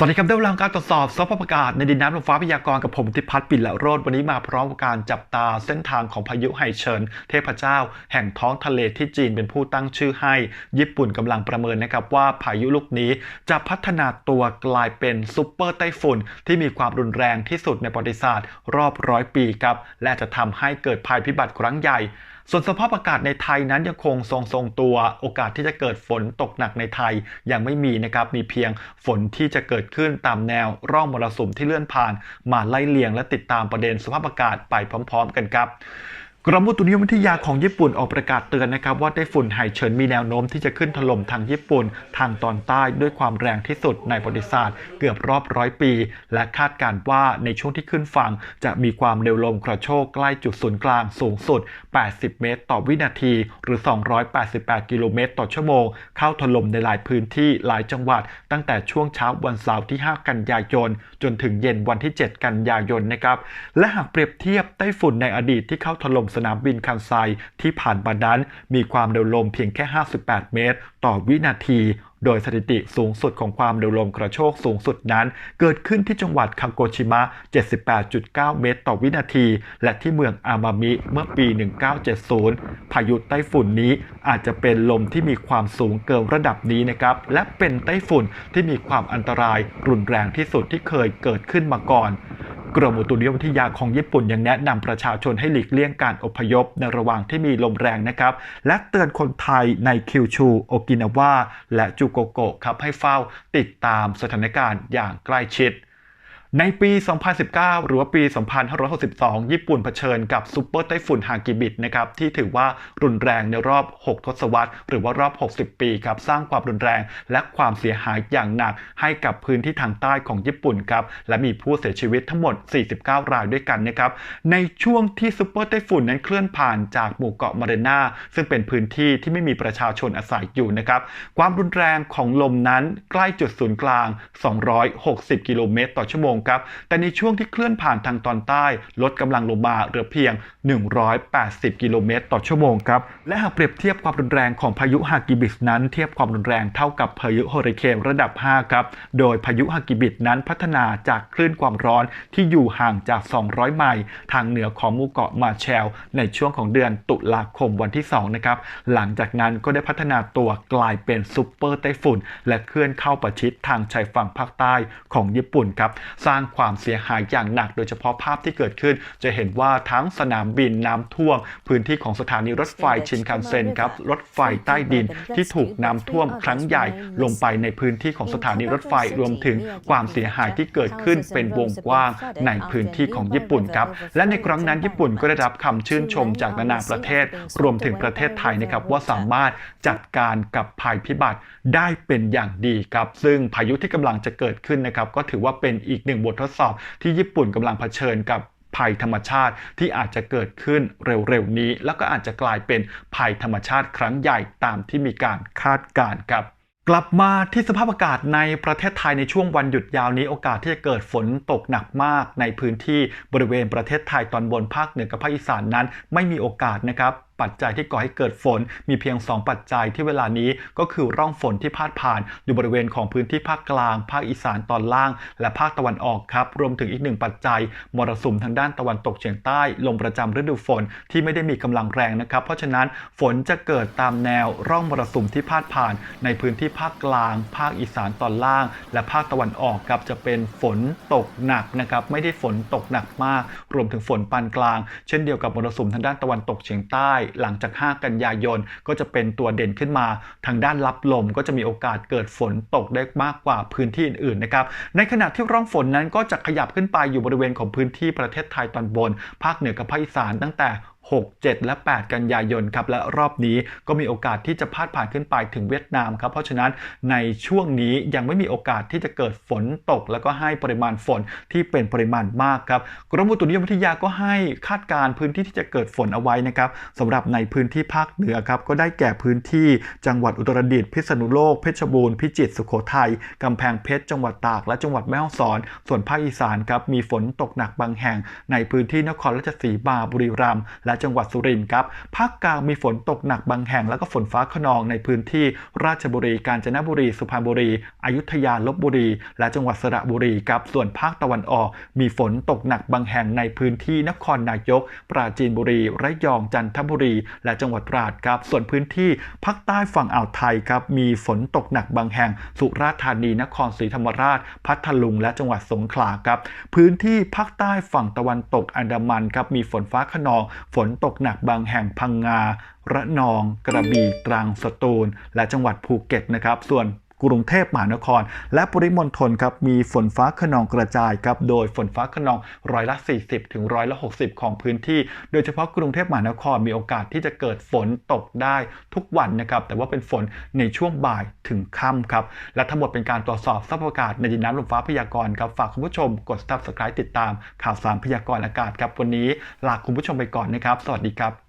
สวัสดีครับได้เวลางการตรวจสอบสภาพอากาศในดินน้ำลมฟ้าพยากรณ์กับผมทิพัฒน์ปิ่นละโรดวันนี้มาพร้อมกับการจับตาเส้นทางของพายุไฮเชิญ เทพเจ้า แห่งท้องทะเลที่จีนเป็นผู้ตั้งชื่อให้ ญี่ปุ่นกำลังประเมินนะครับว่าพายุลูกนี้จะพัฒนาตัวกลายเป็นซุปเปอร์ไต้ฝุ่นที่มีความรุนแรงที่สุดในประวัติศาสตร์ รอบร้อยปีครับและจะทำให้เกิดภัยพิบัติครั้งใหญ่ ส่วนสภาพอากาศในไทยนั้นยังคงทรงทรงๆตัว โอกาสที่จะเกิดฝนตกหนักในไทยยังไม่มีนะครับ มีเพียงฝนที่จะเกิดขึ้นตามแนวร่องมรสุมที่เลื่อนผ่าน มาไล่เลียงและติดตามประเด็นสภาพอากาศไปพร้อม ๆ กันครับ กรมอุตุนิยมวิทยาของญี่ปุ่นออกประกาศเตือนนะครับว่าไต้ฝุ่นไฮเฉินมีแนวโน้มที่จะขึ้นถล่มทางญี่ปุ่น ทางตอนใต้ด้วยความแรงที่สุดในประวัติศาสตร์เกือบรอบร้อยปี และคาดการณ์ว่าในช่วงที่ขึ้นฝั่งจะมีความเร็วลมกระโชกใกล้จุดศูนย์กลางสูงสุด 80 เมตร ต่อวินาที หรือ 288 กิโลเมตร ต่อชั่วโมง เข้าถล่มในหลายพื้นที่หลายจังหวัด ตั้งแต่ช่วงเช้าวันเสาร์ที่ 5 กันยายน จนถึงเย็นวันที่ 7 กันยายนนะครับและหากเปรียบเทียบไต้ฝุ่นในอดีตที่เข้าถล่มนามบินคันไซที่ผ่านมานั้นมีความเร็วลมเพียงแค่ 58 เมตร ต่อวินาที โดยสถิติสูงสุดของความเร็วลมกระโชกสูงสุดนั้น เกิดขึ้นที่จังหวัดคังโกชิมะ 78.9 เมตร ต่อวินาที และที่เมืองอามามิเมื่อปี 1970 พายุไต้ฝุ่นนี้อาจจะเป็นลมที่มีความสูงเกินระดับนี้นะครับ และเป็นไต้ฝุ่นที่มีความอันตรายรุนแรงที่สุดที่เคยเกิดขึ้นมาก่อน กรมอุตุนิยมวิทยาของญี่ปุ่นยังแนะนำประชาชนให้หลีกเลี่ยงการอพยพในระหว่างที่มีลมแรงนะครับ และเตือนคนไทยในคิวชูโอกินาวาและจูโกโกะครับให้เฝ้าติดตามสถานการณ์อย่างใกล้ชิด ในปี 2019 หรือว่าปี 2562 ญี่ปุ่นเผชิญกับซูเปอร์ไต้ฝุ่นฮากิบิตนะครับที่ถือว่ารุนแรงในรอบ 6 ทศวรรษ หรือว่ารอบ 60 ปีครับสร้างความรุนแรง และความเสียหายอย่างหนักให้กับพื้นที่ทางใต้ของญี่ปุ่นครับและมีผู้เสียชีวิตทั้งหมด 49 รายด้วยกันนะครับในช่วงที่ซูเปอร์ไต้ฝุ่นนั้นเคลื่อนผ่านจากหมู่เกาะมาเรนาซึ่งเป็นพื้นที่ที่ไม่มีประชาชนอาศัยอยู่นะครับความรุนแรงของลมนั้นใกล้จุดศูนย์กลาง 260 กิโลเมตรต่อชั่วโมงครับ แต่ในช่วงที่เคลื่อนผ่านทางตอนใต้ ลดกำลังลงมาเหลือเพียง 180 กิโลเมตรต่อชั่วโมงครับ และหากเปรียบเทียบความรุนแรงของพายุฮากิบิสนั้นเทียบความรุนแรงเท่ากับพายุเฮอริเคนระดับ 5 ครับ โดยพายุฮากิบิสนั้นพัฒนาจากคลื่นความร้อนที่อยู่ห่างจาก 200 ไมล์ทางเหนือของหมู่เกาะมาแชล ในช่วงของเดือนตุลาคมวันที่ 2 นะครับ หลังจากนั้นก็ได้พัฒนาตัวกลายเป็นซุปเปอร์ไต้ฝุ่น และเคลื่อนเข้าประชิดทางชายฝั่งภาคใต้ของญี่ปุ่นครับสร้างความเสียหายอย่างหนัก โดยเฉพาะภาพที่เกิดขึ้น จะเห็นว่าทั้งสนามบินน้ำท่วม พื้นที่ของสถานีรถไฟชินคันเซ็นครับรถไฟใต้ดินที่ถูกน้ำท่วมครั้งใหญ่ลงไปในพื้นที่ของสถานีรถไฟรวมถึงความเสียหายที่เกิดขึ้นเป็นวงกว้างในพื้นที่ของญี่ปุ่นครับ และในครั้งนั้นญี่ปุ่นก็ได้รับคำชื่นชมจากนานาประเทศ รวมถึงประเทศไทยนะครับว่าสามารถจัดการกับภัยพิบัติได้เป็นอย่างดีครับ ซึ่งพายุที่กำลังจะเกิดขึ้นนะครับ ก็ถือว่าเป็นอีกหนึ่งบททดสอบที่ญี่ปุ่นกำลังเผชิญกับภัยธรรมชาติที่อาจจะเกิดขึ้นเร็วๆนี้ แล้วก็อาจจะกลายเป็นภัยธรรมชาติครั้งใหญ่ตามที่มีการคาดการณ์ครับกลับมาที่สภาพอากาศในประเทศไทยในช่วงวันหยุดยาวนี้โอกาสที่จะเกิดฝนตกหนักมากในพื้นที่บริเวณประเทศไทยตอนบนภาคเหนือกับภาคอีสานนั้น ไม่มีโอกาสนะครับ ปัจจัยที่ก่อให้เกิดฝน มีเพียง 2 ปัจจัยที่เวลานี้ก็คือร่องฝนที่พาดผ่าน อยู่บริเวณของพื้นที่ภาคกลาง ภาคอีสานตอนล่าง และภาคตะวันออกครับ รวมถึงอีกหนึ่งปัจจัยมรสุมทางด้านตะวันตกเฉียงใต้ ลมประจำฤดูฝนที่ไม่ได้มีกำลังแรงนะครับ เพราะฉะนั้นฝนจะเกิดตามแนวร่องมรสุมที่พาดผ่าน ในพื้นที่ภาคกลาง ภาคอีสานตอนล่าง และภาคตะวันออกครับจะเป็นฝนตกหนักนะครับ ไม่ได้ฝนตกหนักมาก รวมถึงฝนปานกลาง เช่นเดียวกับมรสุมทางด้านตะวันตกเฉียงใต้หลังจาก 5 กันยายน ก็จะเป็นตัวเด่นขึ้นมา ทางด้านรับลมก็จะมีโอกาสเกิดฝนตกได้มากกว่าพื้นที่อื่นๆนะครับ ในขณะที่ร่องฝนนั้นก็จะขยับขึ้นไปอยู่บริเวณของพื้นที่ประเทศไทยตอนบน ภาคเหนือกับภาคอีสานตั้งแต่ 6 7 และ 8 กันยายนครับและรอบนี้ก็มีโอกาสที่จะพาดผ่านขึ้นไปถึงเวียดนามครับเพราะฉะนั้นในช่วงนี้ยังไม่มีโอกาสที่จะเกิดฝนตก แล้วก็ให้ปริมาณฝนที่เป็นปริมาณมากครับกรมอุตุนิยมวิทยาก็ให้คาดการพื้นที่ที่จะเกิดฝนเอาไว้นะครับสำหรับในพื้นที่ภาคเหนือครับก็ได้แก่พื้นที่จังหวัดอุตรดิตถ์พิษณุโลกเพชรบูรณ์พิจิตรสุโขทัยกำแพงเพชรจังหวัดตาก และจังหวัดแม่ฮ่องสอน ส่วนภาคอีสานครับมีฝนตกหนักบางแห่ง ในพื้นที่นครราชสีมาบุรีรัมย์และจังหวัดสุรินทร์ครับ ภาคกลางมีฝนตกหนักบางแห่งแล้วก็ฝนฟ้าขนองในพื้นที่ราชบุรี กาญจนบุรี สุพรรณบุรี อยุธยา ลบบุรี และจังหวัดสระบุรีครับ ส่วนภาคตะวันออก มีฝนตกหนักบางแห่งในพื้นที่นครนายก ปราจีนบุรี ระยอง จันทบุรี และจังหวัดตราดครับ ส่วนพื้นที่ภาคใต้ฝั่งอ่าวไทยครับ มีฝนตกหนักบางแห่ง สุราษฎร์ธานี นครศรีธรรมราช พัทลุง และจังหวัดสงขลาครับ พื้นที่ภาคใต้ฝั่งตะวันตกอันดามันครับ มีฝนฟ้าขนอง ฝนนตกหนักบางแห่งพังงา ระนอง กระบี่ตรังสตูล และจังหวัดภูเก็ตนะครับ ส่วน กรุงเทพมหานคร และปริมณฑลครับมีฝนฟ้าขนองกระจายครับโดยฝนฟ้าขนองร้อยละ 40 ถึงร้อยละ 60 ของพื้นที่ โดยเฉพาะกรุงเทพมหานครมีโอกาสที่จะเกิดฝนตกได้ทุกวันนะครับแต่ว่าเป็นฝนในช่วงบ่ายถึงค่ำครับและทั้งหมดเป็นการตรวจสอบสภาพอากาศในดินน้ำลมฟ้าพยากรณ์ครับฝากคุณผู้ชมกด subscribe ติดตามข่าวสารพยากรณ์อากาศครับวันนี้ลาคุณผู้ชมไปก่อนนะครับ สวัสดีครับ